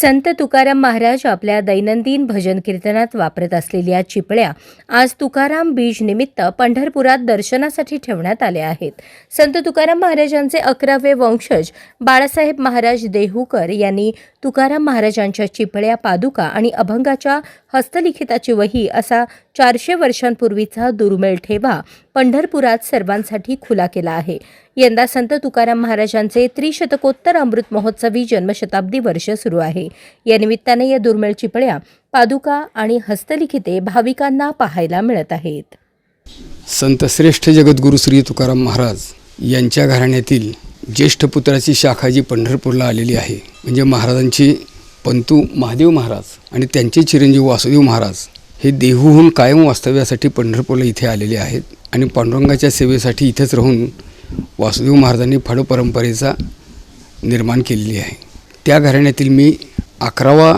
संत तुकाराम महाराज आपल्या दैनंदिन भजन कीर्तनात वापरत असलेल्या चिपळ्या आज तुकाराम बीज निमित्त पंढरपुरात दर्शनासाठी ठेवण्यात आल्या आहेत. संत तुकाराम महाराजांचे अकरावे वंशज बाळासाहेब महाराज देहूकर यांनी तुकाराम महाराजांच्या चिपळ्या पादुका आणि अभंगाच्या हस्तलिखिताची वही असा चारशे वर्षांपूर्वीचा दुर्मिळ ठेवा पंढरपुरात सर्वांसाठी खुला केला आहे. यंदा संत तुकाराम महाराजांचे त्रिशतकोत्तर अमृत महोत्सवी जन्मशताब्दी वर्ष सुरू आहे. या निमित्ताने या दुर्मिळ चिपळ्या पादुका आणि हस्तलिखिते भाविकांना पाहायला मिळत आहेत. संत श्रेष्ठ जगद्गुरू श्री तुकाराम महाराज यांच्या घराण्यातील ज्येष्ठ पुत्राची शाखा जी पंढरपूरला आलेली आहे म्हणजे महाराजांची पंतू महादेव महाराज आणि त्यांचे चिरंजीव वासुदेव महाराज हे देहूहून कायम वास्तव्यासाठी पंढरपूरला इथे आलेले आहेत आणि पांडुरंगाच्या सेवेसाठी इथेच राहून वासुदेव महाराजांनी फड परंपरेचा निर्माण केलेली आहे. त्या घराण्यातील मी अकरावा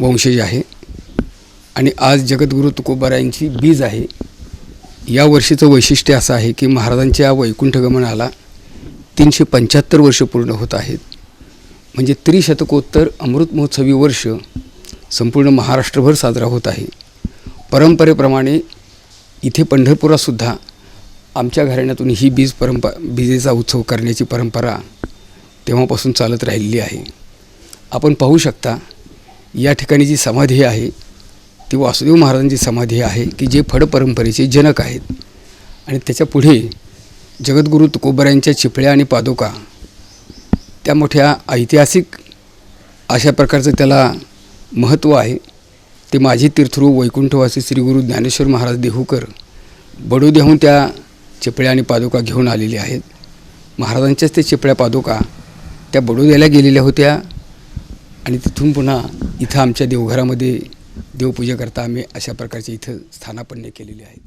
वंशज आहे आणि आज जगद्गुरू तुकोबारायांची बीज आहे. या वर्षीचं वैशिष्ट्य असं आहे की महाराजांच्या वैकुंठगमनाला तीनशे पंच्याहत्तर वर्ष पूर्ण होत आहेत. म्हणजे त्रिशतकोत्तर अमृत महोत्सवी वर्ष संपूर्ण महाराष्ट्रभर साजरा होत आहे. परंपरेप्रमाणे इथे पंढरपुरातसुद्धा आमच्या घराण्यातून ही बीज परंपा बीजेचा उत्सव करण्याची परंपरा तेव्हापासून चालत राहिलेली आहे. आपण पाहू शकता या ठिकाणी जी समाधी आहे ती वासुदेव महाराजांची समाधी आहे की जे फड परंपरेचे जनक आहेत. आणि त्याच्या पुढे जगद्गुरू तुकोबऱ्यांच्या चिपळ्या आणि पादुका त्या मोठ्या ऐतिहासिक अशा प्रकारचं त्याला महत्त्व आहे. ते माझे तीर्थरू वैकुंठवासी श्री गुरु ज्ञानेश्वर महाराज देहूकर बडोद्याहून त्या चिपळ्या आणि पादुका घेऊन आलेले आहेत. महाराजांच्याच ते चिपळ्या पादुका त्या बडोद्याला गेलेल्या होत्या आणि तिथून पुन्हा इथं आमच्या देवघरामध्ये देवपूजा करता आम्ही अशा प्रकारचे इथं स्थानापन्य केलेली आहेत.